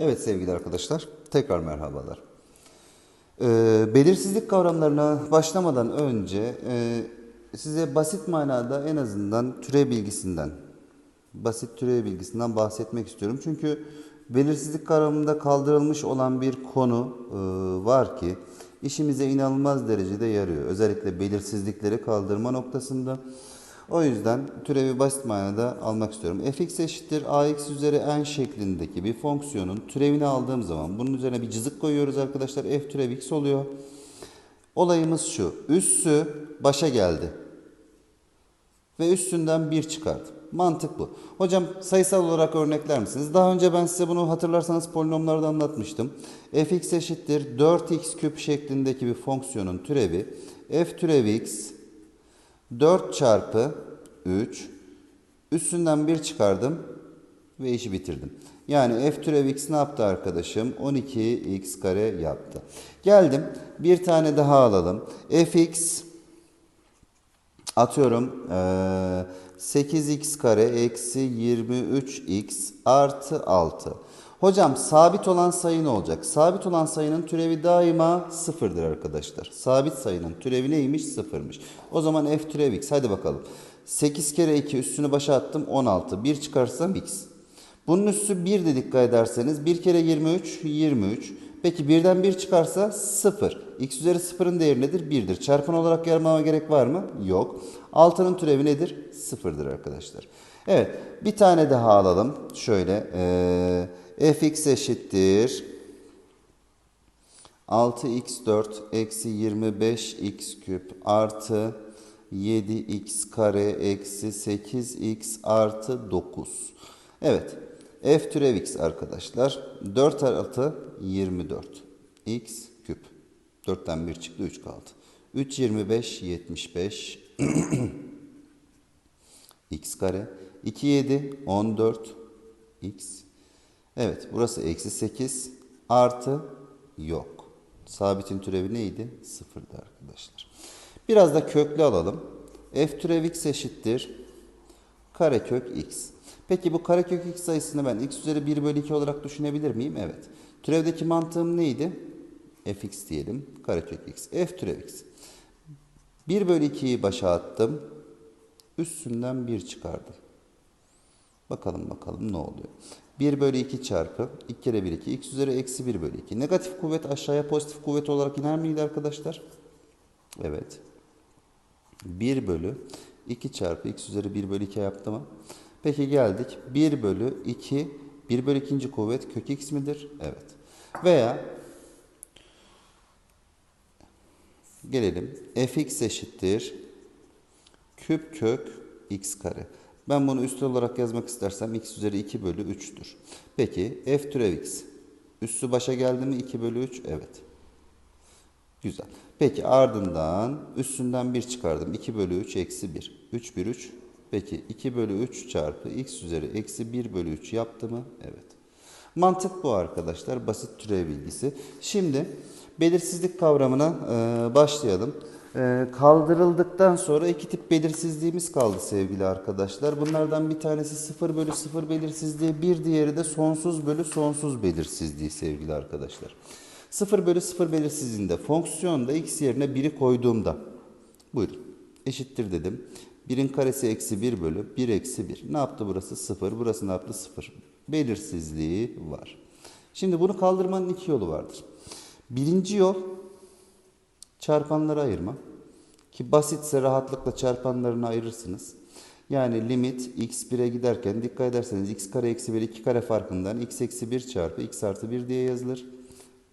Evet sevgili arkadaşlar, tekrar merhabalar. Ee, belirsizlik kavramlarına başlamadan önce e, size basit manada en azından türev bilgisinden, basit türev bilgisinden bahsetmek istiyorum. Çünkü belirsizlik kavramında kaldırılmış olan bir konu e, var ki işimize inanılmaz derecede yarıyor. Özellikle belirsizlikleri kaldırma noktasında. O yüzden türevi basit manada almak istiyorum. fx eşittir ax üzeri n şeklindeki bir fonksiyonun türevini aldığım zaman bunun üzerine bir cızık koyuyoruz arkadaşlar. f türev x oluyor. Olayımız şu. Üssü başa geldi. Ve üstünden 1 çıkardım. Mantık bu. Hocam sayısal olarak örnekler misiniz? Daha önce ben size bunu hatırlarsanız polinomlarda anlatmıştım. fx eşittir 4x küp şeklindeki bir fonksiyonun türevi f türev x 4 çarpı 3 üstünden 1 çıkardım ve işi bitirdim. Yani f türev x ne yaptı arkadaşım? 12x kare yaptı. Geldim bir tane daha alalım. fx atıyorum eee, 8x kare eksi 23x artı 6. Hocam sabit olan sayı ne olacak? Sabit olan sayının türevi daima sıfırdır arkadaşlar. Sabit sayının türevi neymiş? Sıfırmış. O zaman f türev x. Hadi bakalım. 8 kere 2 üstünü başa attım 16. 1 çıkarsam x. Bunun üssü 1 de dikkat ederseniz 1 kere 23 23. Peki birden 1 çıkarsa 0. x üzeri 0'ın değeri nedir? 1'dir. Çarpan olarak yazmama gerek var mı? Yok. 6'nın türevi nedir? 0'dır arkadaşlar. Evet bir tane daha alalım. Şöyle ee, fx eşittir 6x4 eksi 25x küp artı 7x kare eksi 8x artı 9. Evet. F türev x arkadaşlar. 4 artı 24. x küp. 4'ten 1 çıktı 3 kaldı. 3 25 75 x kare. 2 7 14 x. Evet burası eksi 8 artı yok. Sabitin türevi neydi? Sıfırdı arkadaşlar. Biraz da köklü alalım. F türev x eşittir. Karekök x. Peki bu karekök x sayısını ben x üzeri 1 bölü 2 olarak düşünebilir miyim? Evet. Türevdeki mantığım neydi? fx diyelim. Karekök x. F türev x. 1 bölü 2'yi başa attım. Üstünden 1 çıkardım. Bakalım bakalım ne oluyor. 1 bölü 2 çarpı 2 kere 1 2 x üzeri eksi 1 bölü 2. Negatif kuvvet aşağıya pozitif kuvvet olarak iner miydi arkadaşlar? Evet. 1 bölü 2 çarpı x üzeri 1 bölü 2 yaptı mı? Peki geldik. 1 bölü 2 1 bölü 2. kuvvet kök x midir? Evet. Veya gelelim. fx eşittir küp kök x kare. Ben bunu üstü olarak yazmak istersem x üzeri 2 bölü 3'tür. Peki f türev x. Üssü başa geldi mi 2 bölü 3? Evet. Güzel. Peki ardından üstünden 1 çıkardım. 2 bölü 3 eksi 1. 3 1 3. Peki 2 bölü 3 çarpı x üzeri eksi 1 bölü 3 yaptı mı? Evet. Mantık bu arkadaşlar. Basit türev bilgisi. Şimdi belirsizlik kavramına başlayalım. E, kaldırıldıktan sonra iki tip belirsizliğimiz kaldı sevgili arkadaşlar. Bunlardan bir tanesi 0 bölü 0 belirsizliği, bir diğeri de sonsuz bölü sonsuz belirsizliği sevgili arkadaşlar. 0 bölü 0 belirsizliğinde fonksiyonda x yerine 1'i koyduğumda buyurun eşittir dedim. 1'in karesi eksi 1 bölü 1 eksi 1. Ne yaptı burası? 0. Burası ne yaptı? 0. Belirsizliği var. Şimdi bunu kaldırmanın iki yolu vardır. Birinci yol çarpanları ayırma. Ki basitse rahatlıkla çarpanlarını ayırırsınız. Yani limit x 1'e giderken dikkat ederseniz x kare eksi 1 2 kare farkından x eksi 1 çarpı x artı 1 diye yazılır.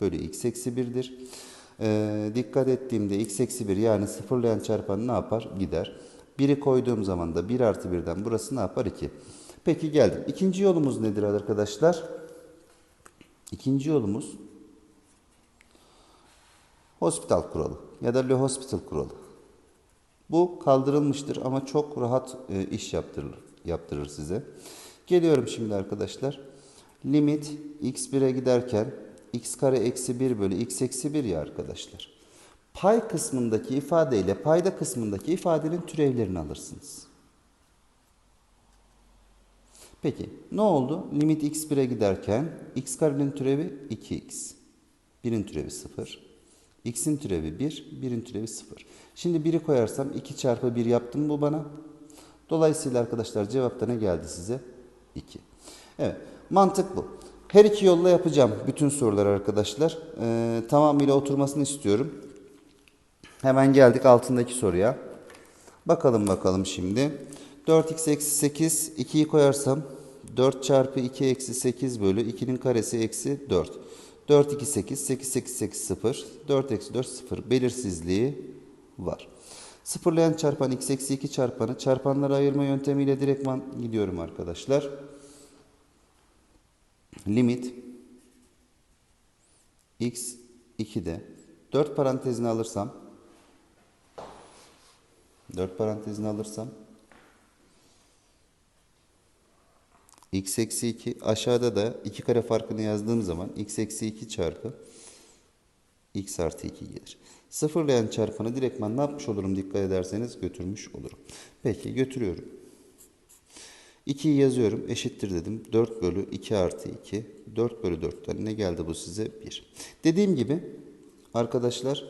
Bölü x eksi 1'dir. Ee, dikkat ettiğimde x eksi 1 yani sıfırlayan çarpan ne yapar? Gider. 1'i koyduğum zaman da 1 artı 1'den burası ne yapar? 2. Peki geldim. İkinci yolumuz nedir arkadaşlar? İkinci yolumuz hospital kuralı ya da Le Hospital kuralı. Bu kaldırılmıştır ama çok rahat e, iş yaptırır, yaptırır size. Geliyorum şimdi arkadaşlar. Limit x1'e giderken x kare eksi 1 bölü x eksi 1 ya arkadaşlar. Pay kısmındaki ifade ile payda kısmındaki ifadenin türevlerini alırsınız. Peki ne oldu? Limit x1'e giderken x karenin türevi 2x. 1'in türevi 0. x'in türevi 1, 1'in türevi 0. Şimdi 1'i koyarsam 2 çarpı 1 yaptım bu bana? Dolayısıyla arkadaşlar cevapta ne geldi size? 2. Evet mantık bu. Her iki yolla yapacağım bütün soruları arkadaşlar. Ee, tamamıyla oturmasını istiyorum. Hemen geldik altındaki soruya. Bakalım bakalım şimdi. 4x eksi 8 2'yi koyarsam 4 çarpı 2 eksi 8 bölü 2'nin karesi eksi 4. 4 2 8 8 8 8 0 4 eksi 4 0 belirsizliği var. Sıfırlayan çarpan x eksi 2 çarpanı çarpanlara ayırma yöntemiyle direktman gidiyorum arkadaşlar. Limit x 2'de 4 parantezini alırsam 4 parantezini alırsam x eksi 2 aşağıda da 2 kare farkını yazdığım zaman x eksi 2 çarpı x artı 2 gelir. Sıfırlayan çarpanı direktman ne yapmış olurum dikkat ederseniz götürmüş olurum. Peki götürüyorum. 2'yi yazıyorum eşittir dedim. 4 bölü 2 artı 2. 4 bölü 4'ten ne geldi bu size? 1. Dediğim gibi arkadaşlar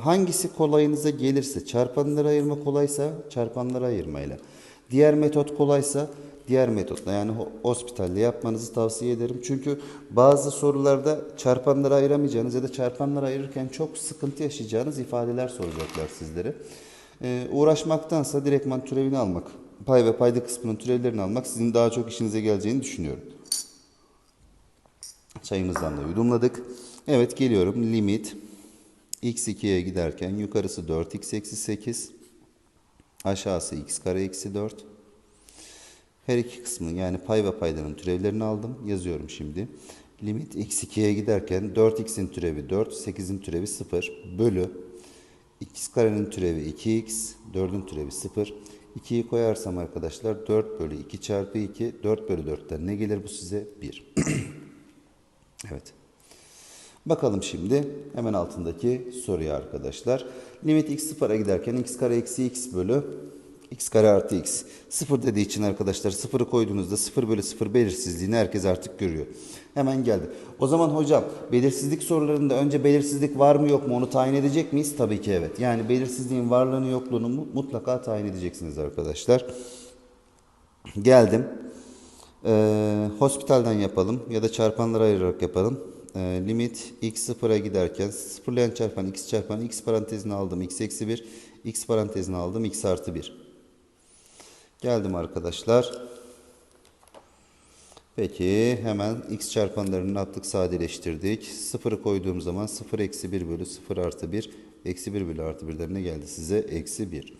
hangisi kolayınıza gelirse çarpanları ayırma kolaysa çarpanları ayırmayla. Diğer metot kolaysa diğer metotla yani ho- hospitalde yapmanızı tavsiye ederim. Çünkü bazı sorularda çarpanları ayıramayacağınız ya da çarpanları ayırırken çok sıkıntı yaşayacağınız ifadeler soracaklar sizlere. Ee, uğraşmaktansa direktman türevini almak, pay ve payda kısmının türevlerini almak sizin daha çok işinize geleceğini düşünüyorum. Çayımızdan da yudumladık. Evet geliyorum. Limit x2'ye giderken yukarısı 4x eksi 8. Aşağısı x kare eksi 4. Her iki kısmın yani pay ve paydanın türevlerini aldım. Yazıyorum şimdi. Limit x2'ye giderken 4x'in türevi 4, 8'in türevi 0 bölü x karenin türevi 2x, 4'ün türevi 0. 2'yi koyarsam arkadaşlar 4 bölü 2 çarpı 2, 4 bölü 4'ten ne gelir bu size? 1. evet. Bakalım şimdi hemen altındaki soruya arkadaşlar. Limit x sıfıra giderken x kare eksi x bölü x kare artı x. Sıfır dediği için arkadaşlar sıfırı koyduğunuzda sıfır bölü sıfır belirsizliğini herkes artık görüyor. Hemen geldi. O zaman hocam belirsizlik sorularında önce belirsizlik var mı yok mu onu tayin edecek miyiz? Tabii ki evet. Yani belirsizliğin varlığını yokluğunu mu- mutlaka tayin edeceksiniz arkadaşlar. Geldim. Ee, hospitalden yapalım ya da çarpanlara ayırarak yapalım. Ee, limit x sıfıra giderken sıfırlayan çarpan x çarpan x parantezine aldım x eksi 1 x parantezine aldım x artı 1. Geldim arkadaşlar. Peki hemen x çarpanlarını attık sadeleştirdik. Sıfırı koyduğum zaman 0 eksi 1 bölü 0 artı 1 eksi 1 bölü artı 1'den ne geldi size? Eksi 1.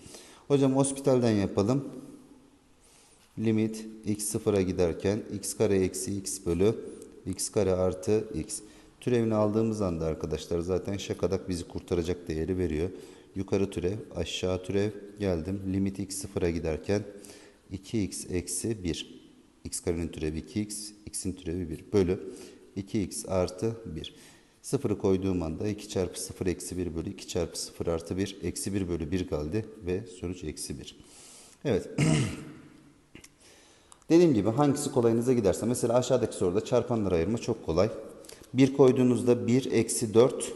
Hocam hospitalden yapalım. Limit x sıfıra giderken x kare eksi x bölü x kare artı x. Türevini aldığımız anda arkadaşlar zaten şakadak bizi kurtaracak değeri veriyor. Yukarı türev, aşağı türev geldim. Limit x sıfıra giderken 2x eksi 1. x karenin türevi 2x, x'in türevi 1 bölü 2x artı 1. Sıfırı koyduğum anda 2 çarpı 0 eksi 1 bölü 2 çarpı 0 artı 1 eksi 1 bölü 1 geldi ve sonuç eksi 1. Evet. Dediğim gibi hangisi kolayınıza giderse. Mesela aşağıdaki soruda çarpanları ayırma çok kolay. 1 koyduğunuzda 1 eksi 4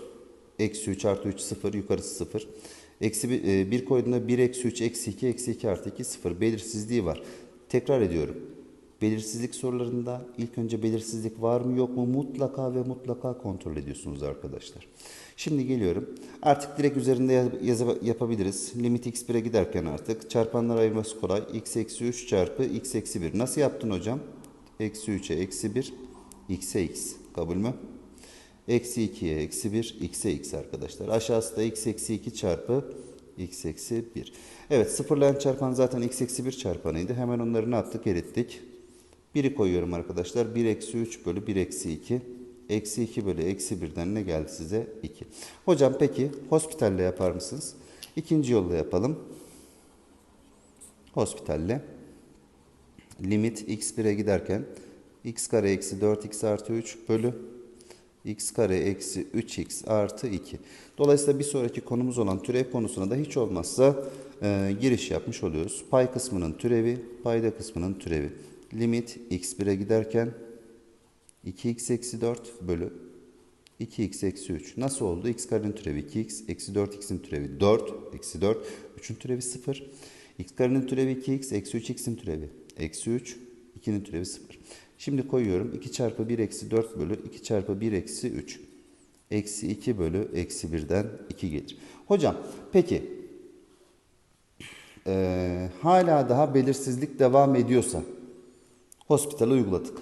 eksi 3 artı 3 0 yukarısı 0. Eksi 1, 1 koyduğunda 1 eksi 3 eksi 2 eksi 2 artı 2 0 belirsizliği var. Tekrar ediyorum. Belirsizlik sorularında ilk önce belirsizlik var mı yok mu mutlaka ve mutlaka kontrol ediyorsunuz arkadaşlar. Şimdi geliyorum. Artık direkt üzerinde yaz- yazı yapabiliriz. Limit x1'e giderken artık çarpanlar ayırması kolay. x eksi 3 çarpı x eksi 1. Nasıl yaptın hocam? Eksi 3'e eksi 1 x'e x. Kabul mü? Eksi 2'ye eksi 1 x'e x arkadaşlar. Aşağısı da x eksi 2 çarpı x eksi 1. Evet sıfırlayan çarpan zaten x eksi 1 çarpanıydı. Hemen onları ne yaptık? Erittik. 1'i koyuyorum arkadaşlar. 1 eksi 3 bölü 1 eksi 2. Eksi 2 bölü eksi 1'den ne geldi size? 2. Hocam peki hospitalle yapar mısınız? İkinci yolla yapalım. Hospitalle. Limit x1'e giderken x kare eksi 4x artı 3 bölü x kare eksi 3x artı 2. Dolayısıyla bir sonraki konumuz olan türev konusuna da hiç olmazsa e, giriş yapmış oluyoruz. Pay kısmının türevi, payda kısmının türevi. limit x1'e giderken 2x eksi 4 bölü 2x eksi 3. Nasıl oldu? x karenin türevi 2x, eksi 4x'in türevi 4, eksi 4, 3'ün türevi 0. x karenin türevi 2x, eksi 3x'in türevi eksi 3, 2'nin türevi 0. Şimdi koyuyorum 2 çarpı 1 eksi 4 bölü 2 çarpı 1 eksi 3. Eksi 2 bölü eksi 1'den 2 gelir. Hocam peki eee, hala daha belirsizlik devam ediyorsa hospitale uyguladık.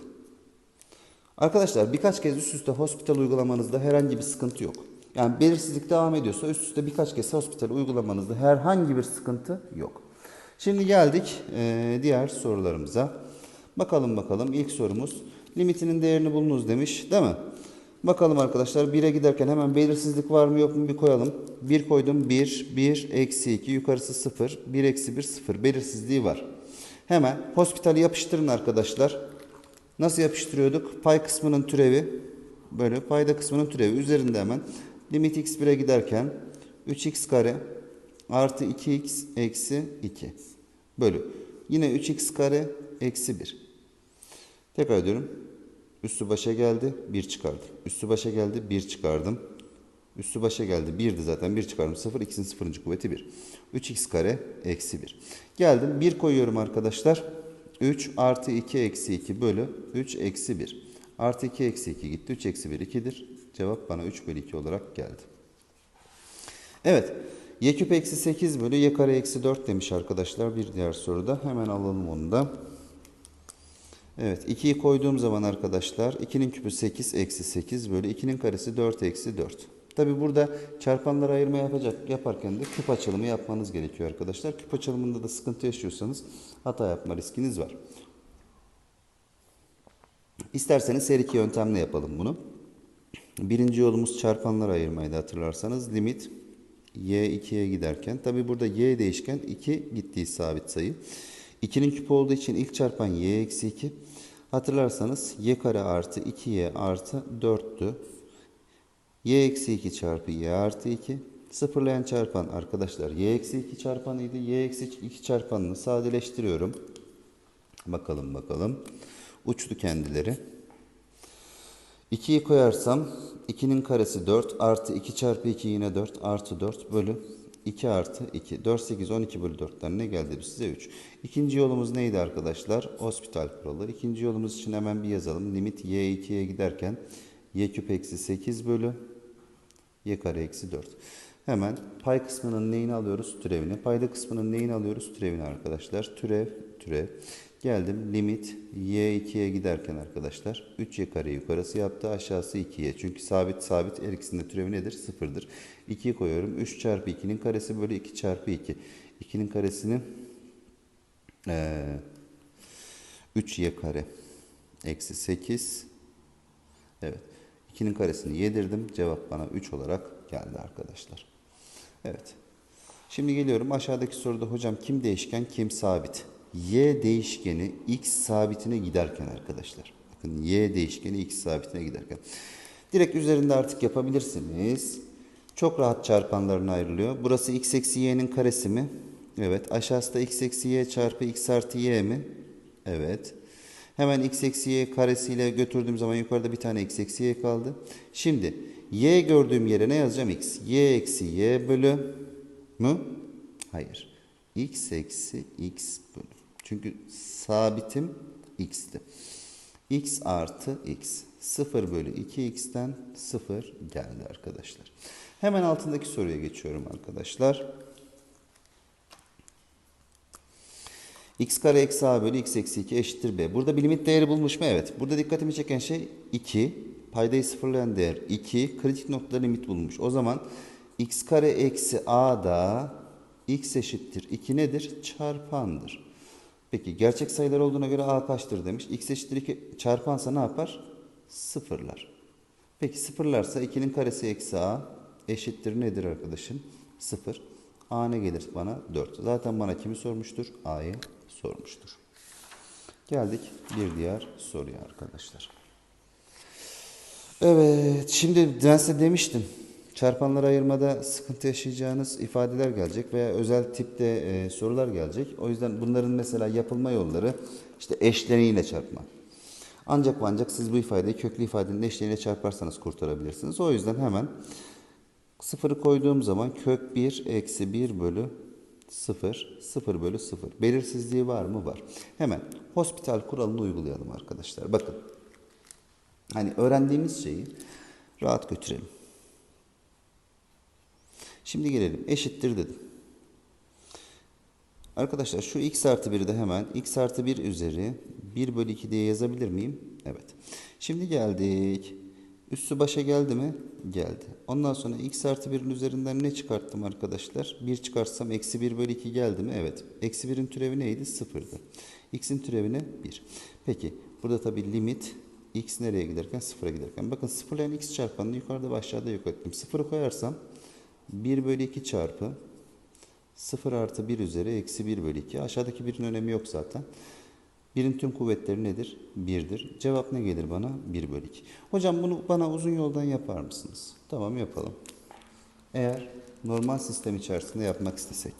Arkadaşlar birkaç kez üst üste hospital uygulamanızda herhangi bir sıkıntı yok. Yani belirsizlik devam ediyorsa üst üste birkaç kez hospital uygulamanızda herhangi bir sıkıntı yok. Şimdi geldik eee, diğer sorularımıza. Bakalım bakalım ilk sorumuz limitinin değerini bulunuz demiş değil mi? Bakalım arkadaşlar 1'e giderken hemen belirsizlik var mı yok mu bir koyalım. 1 koydum 1, 1, eksi 2 yukarısı 0, 1 eksi 1 0 belirsizliği var. Hemen hospitali yapıştırın arkadaşlar. Nasıl yapıştırıyorduk? Pay kısmının türevi böyle payda kısmının türevi üzerinde hemen limit x1'e giderken 3x kare artı 2x eksi 2 bölü. Yine 3x kare eksi 1. Tekrar ediyorum. Üstü başa geldi 1 çıkardım. Üstü başa geldi 1 çıkardım. Üstü başa geldi 1'di zaten 1 çıkardım 0 x'in sıfırıncı kuvveti 1. 3x kare eksi 1. Geldim 1 koyuyorum arkadaşlar. 3 artı 2 eksi 2 bölü 3 eksi 1. Artı 2 eksi 2 gitti. 3 eksi 1 2'dir. Cevap bana 3 bölü 2 olarak geldi. Evet. Y küp eksi 8 bölü y kare eksi 4 demiş arkadaşlar bir diğer soruda. Hemen alalım onu da. Evet 2'yi koyduğum zaman arkadaşlar 2'nin küpü 8 eksi 8 bölü 2'nin karesi 4 eksi 4. Tabi burada çarpanları ayırma yapacak, yaparken de küp açılımı yapmanız gerekiyor arkadaşlar. Küp açılımında da sıkıntı yaşıyorsanız hata yapma riskiniz var. İsterseniz her iki yöntemle yapalım bunu. Birinci yolumuz çarpanları ayırmaydı hatırlarsanız. Limit y 2'ye giderken. Tabi burada y değişken 2 gittiği sabit sayı. 2'nin küpü olduğu için ilk çarpan y eksi 2. Hatırlarsanız y kare artı 2y artı 4'tü. y eksi 2 çarpı y artı 2. Sıfırlayan çarpan arkadaşlar y eksi 2 çarpanıydı. y eksi 2 çarpanını sadeleştiriyorum. Bakalım bakalım. Uçtu kendileri. 2'yi koyarsam 2'nin karesi 4 artı 2 çarpı 2 yine 4 artı 4 bölü 2 artı 2. 4, 8, 12 bölü 4'ten ne geldi size 3. İkinci yolumuz neydi arkadaşlar? Hospital kuralı. İkinci yolumuz için hemen bir yazalım. Limit y 2'ye giderken y küp eksi 8 bölü y kare eksi 4. Hemen pay kısmının neyini alıyoruz? Türevini. Payda kısmının neyini alıyoruz? Türevini arkadaşlar. Türev, türev. Geldim limit y 2'ye giderken arkadaşlar 3y kare yukarısı yaptı aşağısı 2y. Çünkü sabit sabit her ikisinde türevi nedir? Sıfırdır. 2'yi koyuyorum. 3 çarpı 2'nin karesi bölü 2 çarpı 2. 2'nin karesini ee, 3y kare eksi 8 evet 2'nin karesini yedirdim. Cevap bana 3 olarak geldi arkadaşlar. Evet. Şimdi geliyorum aşağıdaki soruda hocam kim değişken kim sabit? Y değişkeni x sabitine giderken arkadaşlar. Bakın y değişkeni x sabitine giderken. Direkt üzerinde artık yapabilirsiniz. Çok rahat çarpanlarına ayrılıyor. Burası x eksi y'nin karesi mi? Evet. Aşağısı da x eksi y çarpı x artı y mi? Evet. Hemen x eksi y karesiyle götürdüğüm zaman yukarıda bir tane x eksi y kaldı. Şimdi y gördüğüm yere ne yazacağım? x. y eksi y bölü mü? Hayır. x eksi x bölü. Çünkü sabitim x'ti. x artı x. 0 bölü 2x'ten 0 geldi arkadaşlar. Hemen altındaki soruya geçiyorum arkadaşlar. x kare eksi a bölü x eksi 2 eşittir b. Burada bir limit değeri bulmuş mu? Evet. Burada dikkatimi çeken şey 2. Paydayı sıfırlayan değer 2. Kritik noktada limit bulmuş. O zaman x kare eksi a da x eşittir 2 nedir? Çarpandır. Peki gerçek sayılar olduğuna göre a kaçtır demiş. x eşittir 2 çarpansa ne yapar? Sıfırlar. Peki sıfırlarsa 2'nin karesi eksi a eşittir nedir arkadaşım? Sıfır. a ne gelir bana? 4. Zaten bana kimi sormuştur? a'yı sormuştur. Geldik bir diğer soruya arkadaşlar. Evet şimdi ben size demiştim. Çarpanları ayırmada sıkıntı yaşayacağınız ifadeler gelecek veya özel tipte e, sorular gelecek. O yüzden bunların mesela yapılma yolları işte eşleniğiyle çarpma. Ancak ancak siz bu ifadeyi köklü ifadenin eşleniğiyle çarparsanız kurtarabilirsiniz. O yüzden hemen sıfırı koyduğum zaman kök 1 eksi 1 bölü 0, 0 bölü 0. Belirsizliği var mı? Var. Hemen hospital kuralını uygulayalım arkadaşlar. Bakın. Hani öğrendiğimiz şeyi rahat götürelim. Şimdi gelelim. Eşittir dedim. Arkadaşlar şu x artı 1'i de hemen x artı 1 üzeri 1 bölü 2 diye yazabilir miyim? Evet. Şimdi geldik. Üssü başa geldi mi? Geldi. Ondan sonra x artı 1'in üzerinden ne çıkarttım arkadaşlar? 1 çıkartsam eksi 1 bölü 2 geldi mi? Evet. Eksi 1'in türevi neydi? 0'dı. x'in türevi ne? 1. Peki burada tabii limit x nereye giderken? 0'a giderken. Bakın 0 ile x çarpanını yukarıda ve aşağıda yok ettim. 0'ı koyarsam 1 bölü 2 çarpı 0 artı 1 üzeri eksi 1 bölü 2. Aşağıdaki birin önemi yok zaten. Birin tüm kuvvetleri nedir? 1'dir. Cevap ne gelir bana? 1 bölü 2. Hocam bunu bana uzun yoldan yapar mısınız? Tamam yapalım. Eğer normal sistem içerisinde yapmak istesek.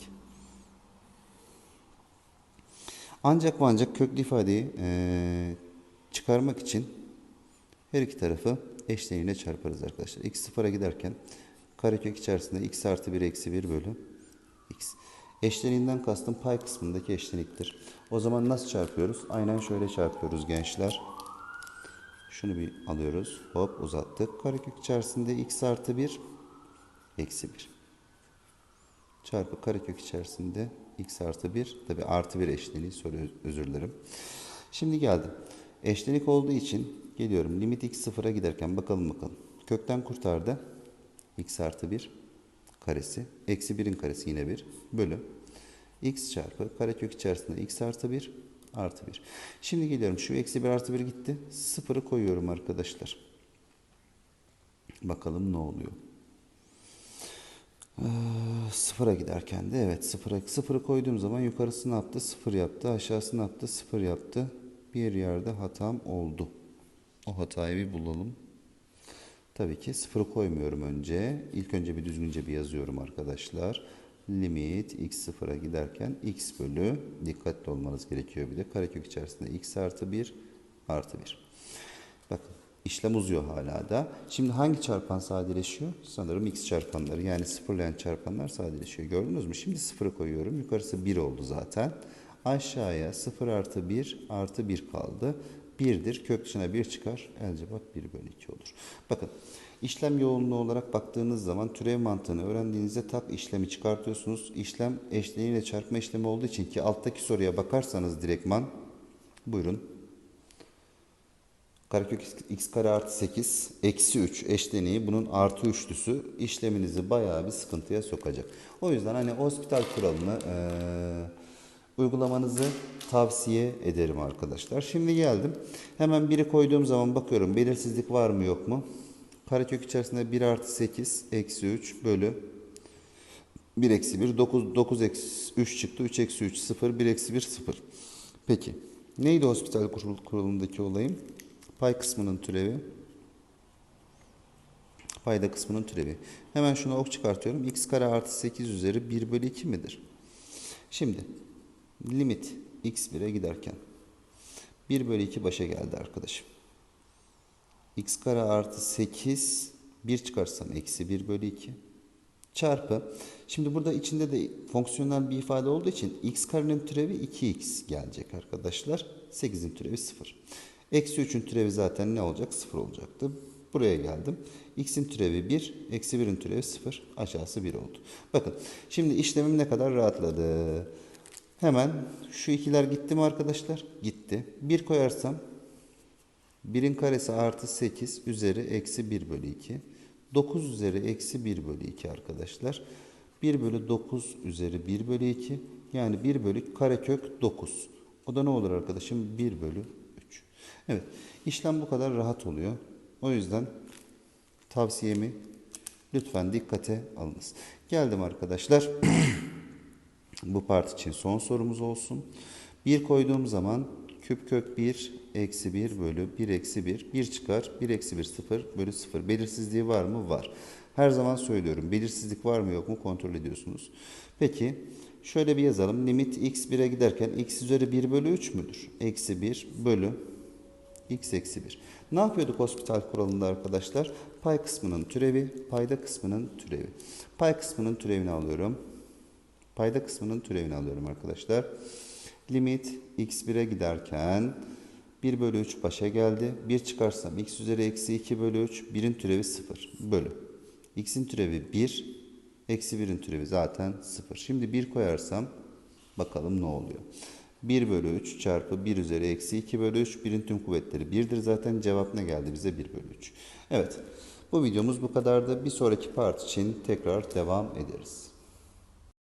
Ancak ve ancak köklü ifadeyi eee, çıkarmak için her iki tarafı eşleniğine çarparız arkadaşlar. x sıfıra giderken karekök içerisinde x artı 1 eksi 1 bölü x. Eşleniğinden kastım pay kısmındaki eşleniktir. O zaman nasıl çarpıyoruz? Aynen şöyle çarpıyoruz gençler. Şunu bir alıyoruz. Hop uzattık. Karekök içerisinde x artı 1 eksi 1 çarpı karekök içerisinde x artı 1 tabi artı 1 eşleniği soruyor özür dilerim. Şimdi geldim. Eşlenik olduğu için geliyorum. Limit x sıfıra giderken bakalım bakalım. Kökten kurtardı. X artı 1 karesi. Eksi 1'in karesi yine 1 bölü. x çarpı karekök içerisinde x artı 1 artı 1. Şimdi geliyorum. Şu eksi 1 artı 1 gitti. Sıfırı koyuyorum arkadaşlar. Bakalım ne oluyor. Ee, sıfıra giderken de evet sıfıra, sıfırı koyduğum zaman yukarısı ne yaptı? Sıfır yaptı. Aşağısı ne yaptı? Sıfır yaptı. Bir yerde hatam oldu. O hatayı bir bulalım. Tabii ki sıfırı koymuyorum önce. İlk önce bir düzgünce bir yazıyorum arkadaşlar. Limit x sıfıra giderken x bölü dikkatli olmanız gerekiyor bir de. Karekök içerisinde x artı 1 artı 1. Bakın işlem uzuyor hala da. Şimdi hangi çarpan sadeleşiyor? Sanırım x çarpanları yani sıfırlayan çarpanlar sadeleşiyor. Gördünüz mü? Şimdi sıfırı koyuyorum. Yukarısı 1 oldu zaten. Aşağıya 0 artı 1 artı 1 kaldı. 1'dir. Kök dışına 1 çıkar. El cevap 1 bölü 2 olur. Bakın işlem yoğunluğu olarak baktığınız zaman türev mantığını öğrendiğinizde tak işlemi çıkartıyorsunuz. İşlem eşleniğiyle çarpma işlemi olduğu için ki alttaki soruya bakarsanız direktman buyurun Karekök x kare artı 8 eksi 3 eşleniği bunun artı üçlüsü işleminizi bayağı bir sıkıntıya sokacak. O yüzden hani hospital kuralını eee, uygulamanızı tavsiye ederim arkadaşlar. Şimdi geldim. Hemen biri koyduğum zaman bakıyorum belirsizlik var mı yok mu? Karekök içerisinde 1 artı 8 eksi 3 bölü 1 eksi 1 9, 9 eksi 3 çıktı. 3 eksi 3 0 1 eksi 1 0. Peki neydi hospital kurul, kurulundaki olayım? Pay kısmının türevi. Payda kısmının türevi. Hemen şuna ok çıkartıyorum. x kare artı 8 üzeri 1 bölü 2 midir? Şimdi limit x1'e giderken 1 bölü 2 başa geldi arkadaşım. x kare artı 8 1 çıkarsam eksi 1 bölü 2 çarpı. Şimdi burada içinde de fonksiyonel bir ifade olduğu için x karenin türevi 2x gelecek arkadaşlar. 8'in türevi 0. Eksi 3'ün türevi zaten ne olacak? 0 olacaktı. Buraya geldim. X'in türevi 1, eksi 1'in türevi 0, aşağısı 1 oldu. Bakın şimdi işlemim ne kadar rahatladı. Hemen şu ikiler gitti mi arkadaşlar? Gitti. 1 koyarsam 1'in karesi artı 8 üzeri eksi 1 bölü 2. 9 üzeri eksi 1 bölü 2 arkadaşlar. 1 bölü 9 üzeri 1 bölü 2. Yani 1 bölü karekök 9. O da ne olur arkadaşım? 1 bölü 3. Evet. işlem bu kadar rahat oluyor. O yüzden tavsiyemi lütfen dikkate alınız. Geldim arkadaşlar. bu part için son sorumuz olsun. 1 koyduğum zaman Küp kök 1 eksi 1 bölü 1 eksi 1. 1 çıkar. 1 eksi 1 0 bölü 0. Belirsizliği var mı? Var. Her zaman söylüyorum. Belirsizlik var mı yok mu kontrol ediyorsunuz. Peki şöyle bir yazalım. Limit x 1'e giderken x üzeri 1 bölü 3 müdür? Eksi 1 bölü x eksi 1. Ne yapıyorduk hospital kuralında arkadaşlar? Pay kısmının türevi, payda kısmının türevi. Pay kısmının türevini alıyorum. Payda kısmının türevini alıyorum arkadaşlar. Limit x1'e giderken 1 bölü 3 başa geldi. 1 çıkarsam x üzeri eksi 2 bölü 3. 1'in türevi 0 bölü. x'in türevi 1. Eksi 1'in türevi zaten 0. Şimdi 1 koyarsam bakalım ne oluyor. 1 bölü 3 çarpı 1 üzeri eksi 2 bölü 3. 1'in tüm kuvvetleri 1'dir zaten. Cevap ne geldi bize? 1 bölü 3. Evet. Bu videomuz bu kadardı. Bir sonraki part için tekrar devam ederiz.